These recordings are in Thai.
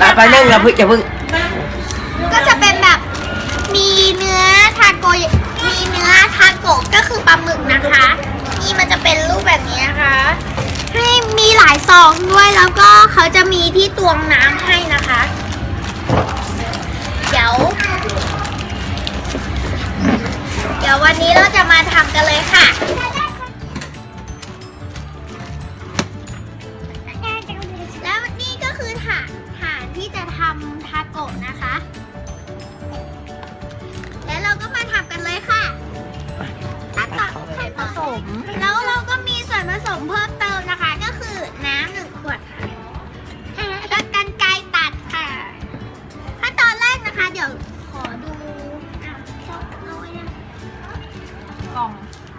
ไปไปนึ่งแล้วพึ่งอย่าพึ่งก็จะเป็นแบบมีเนื้อทาโกยมีเนื้อทาโกะก็คือปลาหมึกนะคะ นี่มันจะเป็นรูปแบบนี้นะคะ ให้มีหลายซองด้วยแล้วก็เขาจะมีที่ตวงน้ำให้นะคะ เดี๋ยว เดี๋ยววันนี้เราจะมาทำกันเลยค่ะ ขั้นตอนแล้วเราก็มีส่วนผสมเพิ่มเติมนะคะ ก็คือน้ำหนึ่งขวดค่ะแล้วกันไกรตัดค่ะขั้นตอนแรกนะคะ เดี๋ยวขอดูอะเอาไว้นะกล่อง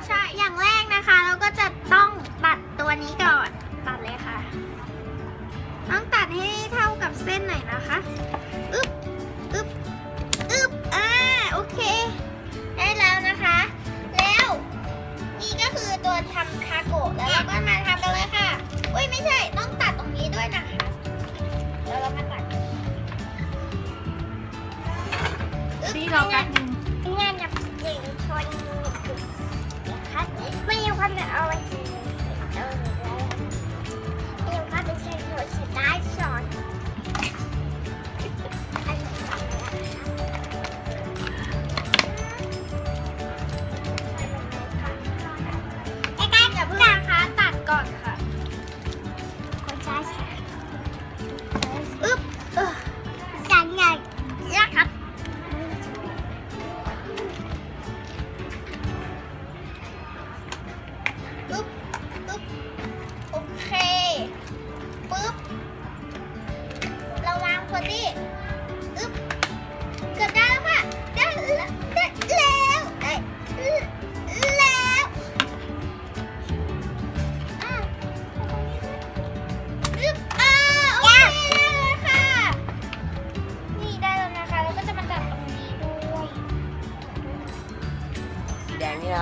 ใช่อย่างแรกนะคะ เราก็จะต้องตัดตัวนี้ก่อนตัดเลยค่ะ ต้องตัดให้เท่ากับเส้นหน่อยนะคะอึ๊บ ที่เราแป๊บนึ่งงานกับเด็กชนนะคะไม่有ความเป็นอาไว้ที่เอ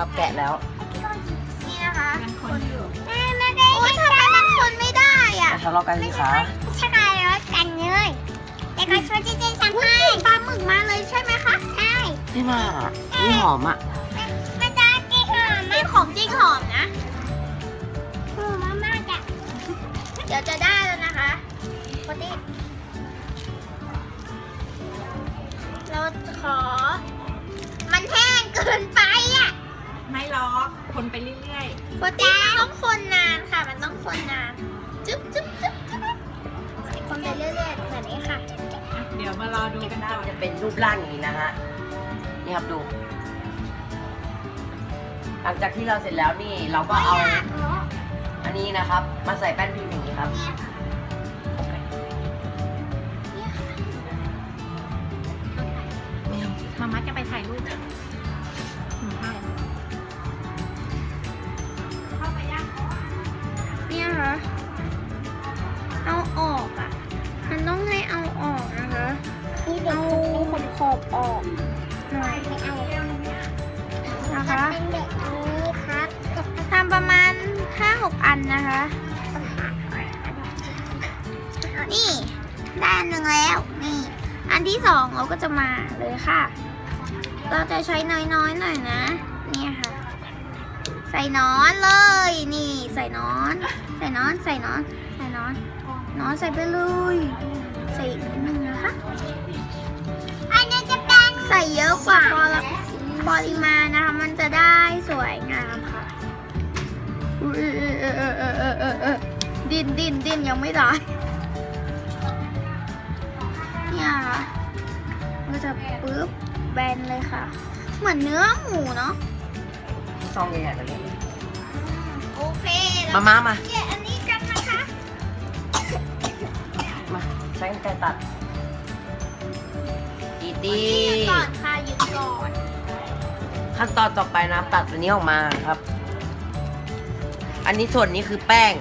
นี่นะครับ แกะแล้ว นี่นะคะยังคนอยู่แม่ไม่ได้โอ๊ยทำไมมันคนไม่ได้อะทะเลาะกันสิคะใช่แล้วกันเลยแต่ก็ช่วยเจ๊ๆทำให้ปลาหมึกมาเลยใช่ไหมคะใช่นี่มานี่หอมอะมันจะกินหอมมันของจริงหอมนะหอมมากๆอะเดี๋ยวจะได้แล้วนะคะโคตี้เราขอ มันแห้งเกินไปอะ ไม่ล็อกคนไปเรื่อยโคตี้มันต้องคนนานค่ะ มันต้องคนนานจุ๊บจุ๊บจุ๊บจุ๊บคนไปเรื่อยๆแบบนี้ค่ะ ๆอะเดี๋ยวมารอดูกันต่อจะเป็นรูปร่างอย่างนี้นะฮะ นี่ครับดู หลังจากที่เราเสร็จแล้วนี่เราก็เอาอันนี้นะครับ มาใส่แป้นพิมพ์อย่างนี้ครับม นะคะทำประมาณห้าหกอันนะคะ นี่ ได้อันหนึ่งแล้ว นี่ อันที่สองเราก็จะมาเลยค่ะ เราจะใช้น้อยๆหน่อยนะ เนี่ยค่ะ ใส่นอนเลย นี่ ใส่นอน ใส่นอน ใส่นอน ใส่นอน นอนใส่ไปเลย ใส่อีกนิดนึงนะคะ อันนี้จะเป็น ใส่เยอะกว่า ปริมาณนะคะ มันจะได้สวยงามค่ะอุ๊ยเออเออเออเออเออเออดินดินดินยังไม่ได้เนี่ยค่ะก็จะปึ๊บแบนเลยค่ะ เหมือนเนื้อหมูเนาะซองใหญ่ๆแบบนี้โอเคมามามาเดี๋ยวอันนี้กันนะคะมาใช้กันไกรตัดดีดีหยุดก่อนค่ะหยุดก่อน ขั้นตอนต่อไปนะตัดตัวนี้ออกมาครับ อันนี้ส่วนนี้คือแป้ง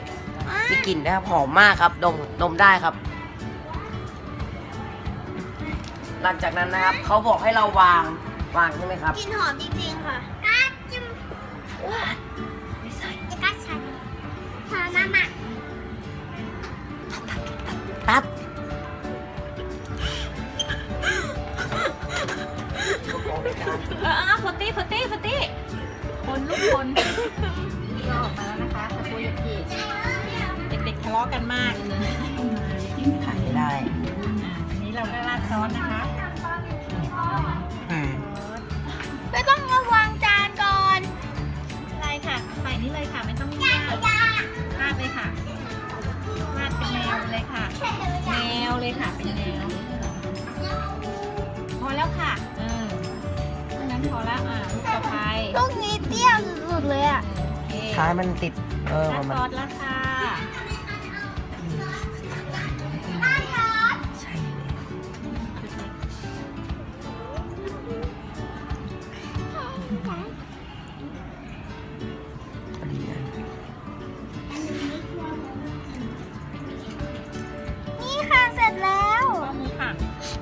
มีกลิ่นนะครับหอมมากครับ ดมดมได้ครับ หลังจากนั้นนะครับเขาบอกให้เราวางวางใช่ไหมครับกลินหอมจริงๆค่ะก้าจิ้มไม่ใส่จะก้าชันหอมมากตัด เออเออฟอตตี้ฟอตตี้ฟอตตี้คนลูกคนก็ออกมาแล้วนะคะตะโกนหยิเด็กๆทะเลาะกันมากขายไม่ได้อันนี้เราก็ราดซอสนะคะอืมไม่ต้องระวังจานก่อนอะไรค่ะใส่นี่เลยค่ะไม่ต้องยากราดเลยค่ะ โอเคท้ายมันติด เออราดมันซอสแล้วค่ะใช่เลยพอดีนะนี่ค่ะเสร็จแล้วข้อมือค่ะ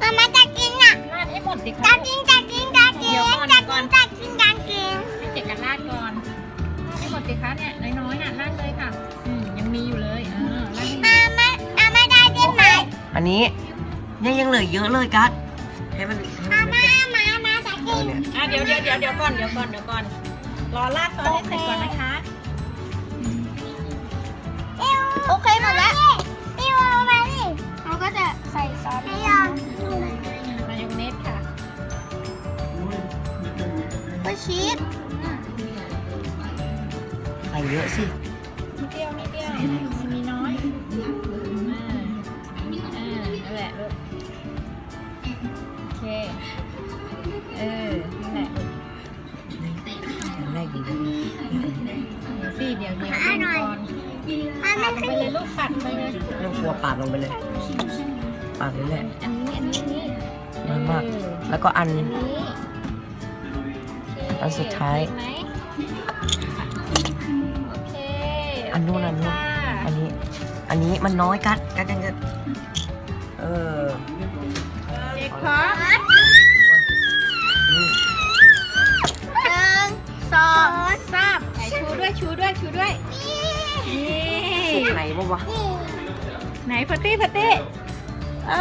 มามาจะกินอะ ราดให้หมดสิจะคะกินจะกินจะกินเดี๋ยวก่อนจะเดี๋ยวก่กิอนนจะกินจะ อันนี้เนี่ยยังเหลือเยอะเลยกัสให้มันให้มันมาไม่เป็นมามาจะเอกิอนเนี่ยอะเดี๋ยวเดี๋ยวเดี๋ยวเดี๋ยวก่อนเดี๋ยวก่อนเดี๋ยวก่อนรอราดซอสให้เสร็จก่อนนะคะโอเคหมดแล้วนี่เอามาดิเราก็จะใส่ซอสให้ยังมายองเนสค่ะก็ชีสใส่เยอะสินิดเดียวนิดเดียว เดี๋ยวสิเดี๋ยวเดี๋ยวเดี๋ยวก่อนอันปัดลงไปเลยลูกปัดไปเลยไม่ต้องกลัวปาดลงไปเลยปาดเลยแหละอันนี้อันนี้อันนี้มากมากแล้วก็อันอันสุดท้าย อันนู้นอันนู้นอันนี้ อันนี้มันน้อยกัดกัดยังจะเออเด็กพร้อมอืมหนึ่งสองทราบไหน ชูด้วยชูด้วยชูด้วยนี่สุกไหนบ้างวะไหนพัตตี้พัตตี้เอ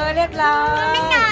อเรียบร้อยไม่หน่อย